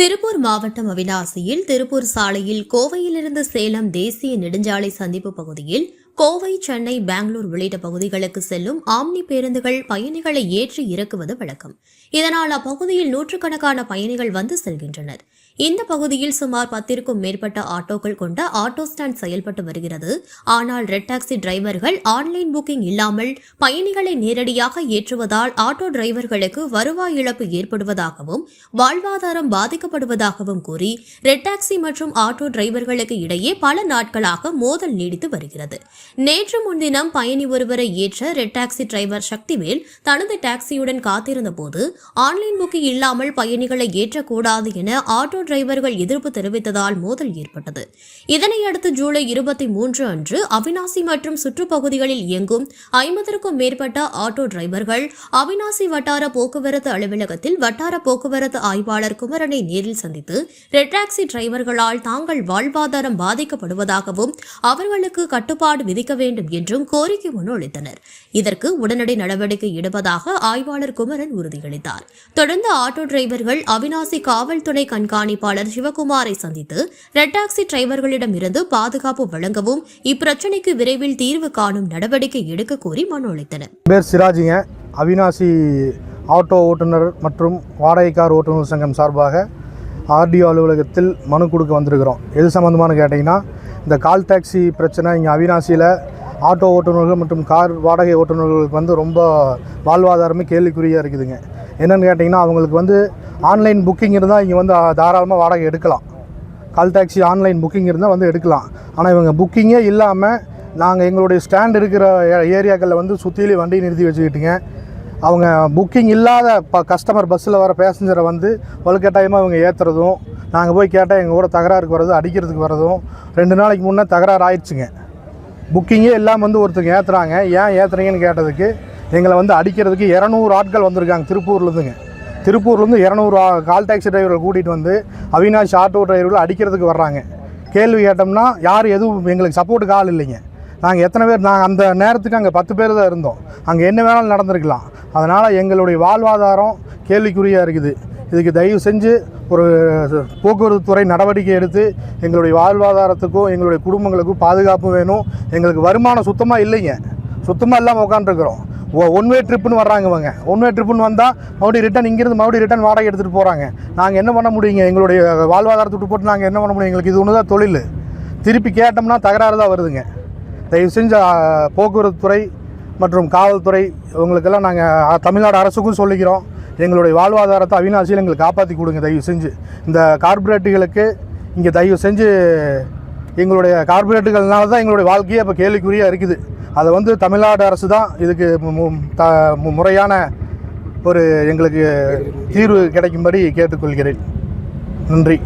திருப்பூர் மாவட்டம் அவினாசியில் திருப்பூர் சாலையில் கோவையிலிருந்து சேலம் தேசிய நெடுஞ்சாலை சந்திப்பு பகுதியில் கோவை சென்னை பெங்களூர் உள்ளிட்ட பகுதிகளுக்கு செல்லும் ஆம்னி பேருந்துகள் பயணிகளை ஏற்றி இறக்குவது வழக்கம். இதனால் அப்பகுதியில் நூற்றுக்கணக்கான பயணிகள் வந்து செல்கின்றனர். இந்த பகுதியில் சுமார் பத்திற்கும் மேற்பட்ட ஆட்டோக்கள் கொண்ட ஆட்டோ ஸ்டாண்ட் செயல்பட்டு வருகிறது. ஆனால் red taxi drivers online booking இல்லாமல் பயணிகளை நேரடியாக ஏற்றுவதால் ஆட்டோ டிரைவர்களுக்கு வருவாய் இழப்பு ஏற்படுவதாகவும் வாழ்வாதாரம் பாதிக்கப்படுவதாகவும் கூறி ரெட் டாக்ஸி மற்றும் ஆட்டோ டிரைவர்களுக்கு இடையே பல நாட்களாக மோதல் நீடித்து வருகிறது. நேற்று முன்தினம் பயணி ஒருவரை ஏற்ற ரெட் டாக்ஸி டிரைவர் சக்திவேல் தனது டாக்ஸியுடன் காத்திருந்த போது ஆன்லைன் புக்கிங் இல்லாமல் பயணிகளை ஏற்றக்கூடாது என ஆட்டோ டிரைவர்கள் எதிர்ப்பு தெரிவித்ததால் மோதல் ஏற்பட்டது. இதனையடுத்து ஜூலை இருபத்தி மூன்று அன்று அவினாசி மற்றும் சுற்றுப்பகுதிகளில் இயங்கும் ஐம்பதற்கும் மேற்பட்ட ஆட்டோ டிரைவர்கள் அவினாசி வட்டார போக்குவரத்து அலுவலகத்தில் வட்டார போக்குவரத்து ஆய்வாளர் குமரனை நேரில் சந்தித்து ரெட் டாக்ஸி டிரைவர்களால் தாங்கள் வாழ்வாதாரம் பாதிக்கப்படுவதாகவும் அவர்களுக்கு கட்டுப்பாடு விதிக்க வேண்டும் என்றும் கோரிக்கை மனு அளித்தனர். இதற்கு உடனடி நடவடிக்கை எடுப்பதாக ஆய்வாளர் குமரன் உறுதியளித்தார். தொடர்ந்து ஆட்டோ டிரைவர்கள் அவினாசி காவல்துறை கண்காணிப்பாளர் சிவகுமாரை சந்தித்து ரெட் டாக்ஸி டிரைவர்களிடமிருந்து பாதுகாப்பு வழங்கவும் இப்பிரச்சினைக்கு விரைவில் தீர்வு காணும் நடவடிக்கை எடுக்க கோரி மனு அளித்தனர். பேர் சிராஜிங்க. அவினாசி ஆட்டோ ஓட்டுநர் மற்றும் வாடகைக்கார் ஓட்டுநர் சங்கம் சார்பாக ஆர்டிஓ அலுவலகத்தில் மனு கொடுக்க வந்திருக்கிறோம். எது சம்மந்தமானு கேட்டிங்கன்னா இந்த கால் டாக்ஸி பிரச்சனை இங்கே அவினாசியில் ஆட்டோ ஓட்டுநர்கள் மற்றும் கார் வாடகை ஓட்டுநர்களுக்கு வந்து ரொம்ப வாழ்வாதாரமே கேள்விக்குறியாக இருக்குதுங்க. என்னென்னு கேட்டிங்கன்னா அவங்களுக்கு வந்து ஆன்லைன் புக்கிங் இருந்தால் இங்கே வந்து தாராளமாக வாடகை எடுக்கலாம். கால் டாக்ஸி ஆன்லைன் புக்கிங் இருந்தால் வந்து எடுக்கலாம். ஆனால் இவங்க புக்கிங்கே இல்லாமல் நாங்கள் எங்களுடைய ஸ்டாண்ட் இருக்கிற ஏரியாக்களில் வந்து சுற்றிலையும் வண்டி நிறுத்தி வச்சுக்கிட்டுங்க. அவங்க புக்கிங் இல்லாத ப கஸ்டமர் பஸ்ஸில் வர பேசஞ்சரை வந்து வலுக்கட்டாயமாக இவங்க ஏற்றுறதும் நாங்கள் போய் கேட்டால் எங்கள் கூட தகராறுக்கு வரதும் அடிக்கிறதுக்கு வரதும் ரெண்டு நாளைக்கு முன்னே தகராறு ஆயிடுச்சுங்க. புக்கிங்கே இல்லாமல் வந்து ஒருத்தங்க ஏற்றுறாங்க ஏன் ஏற்றுறீங்கன்னு கேட்டதுக்கு எங்களை வந்து அடிக்கிறதுக்கு இரநூறு ஆட்கள் வந்திருக்காங்க திருப்பூர்லேருந்துங்க. திருப்பூர்லேருந்து இரநூறு கால் டாக்ஸி டிரைவர்கள் கூட்டிகிட்டு வந்து அவினாஷ் ஆட்டோ டிரைவர்கள் அடிக்கிறதுக்கு வர்றாங்க. கேள்வி கேட்டோம்னா யார் எதுவும் எங்களுக்கு சப்போர்ட்டுக்கு ஆள் இல்லைங்க. நாங்கள் எத்தனை பேர் நாங்கள் அந்த நேரத்துக்கு அங்கே பத்து பேர் தான் இருந்தோம். அங்கே என்ன வேணாலும் நடந்திருக்கலாம். அதனால் எங்களுடைய வாழ்வாதாரம் கேள்விக்குறியாக இருக்குது. இதுக்கு தயவு செஞ்சு ஒரு போக்குவரத்து துறை நடவடிக்கை எடுத்து எங்களுடைய வாழ்வாதாரத்துக்கும் எங்களுடைய குடும்பங்களுக்கும் பாதுகாப்பு வேணும். எங்களுக்கு வருமானம் சுத்தமாக இல்லைங்க. சுத்தமாக இல்லாமல் உட்காந்துருக்குறோம் ஒன் வே ட்ரிப்புன்னு வர்றாங்க இவங்க. ஒன் வே ட்ரிப்புன்னு வந்தால் மறுபடியும் ரிட்டன் இங்கேருந்து மறுபடியும் ரிட்டன் வாடகை எடுத்துகிட்டு போகிறாங்க நாங்கள் என்ன பண்ண முடியுங்க? எங்களுடைய வாழ்வாதாரத்தை விட்டு போட்டு நாங்கள் என்ன பண்ண முடியும்? எங்களுக்கு இது ஒன்று தான் தொழில். திருப்பி கேட்டோம்னா தகராறு தான் வருதுங்க. தயவு செஞ்சு போக்குவரத்து துறை மற்றும் காவல்துறை இவங்களுக்கெல்லாம் நாங்கள் தமிழ்நாடு அரசுக்கும் சொல்லிக்கிறோம். எங்களுடைய வாழ்வாதாரத்தை அவினாசியில் எங்களுக்கு காப்பாற்றி கொடுங்க தயவு செஞ்சு. இந்த கார்பரேட்டுகளுக்கு இங்கே தயவு செஞ்சு எங்களுடைய கார்பரேட்டுகள்னால தான் எங்களுடைய வாழ்க்கையே இப்போ கேள்விக்குறியாக இருக்குது. அதை வந்து தமிழ்நாடு அரசு தான் இதுக்கு த- முறையான ஒரு எங்களுக்கு தீர்வு கிடைக்கும்படி கேட்டுக்கொள்கிறேன். நன்றி.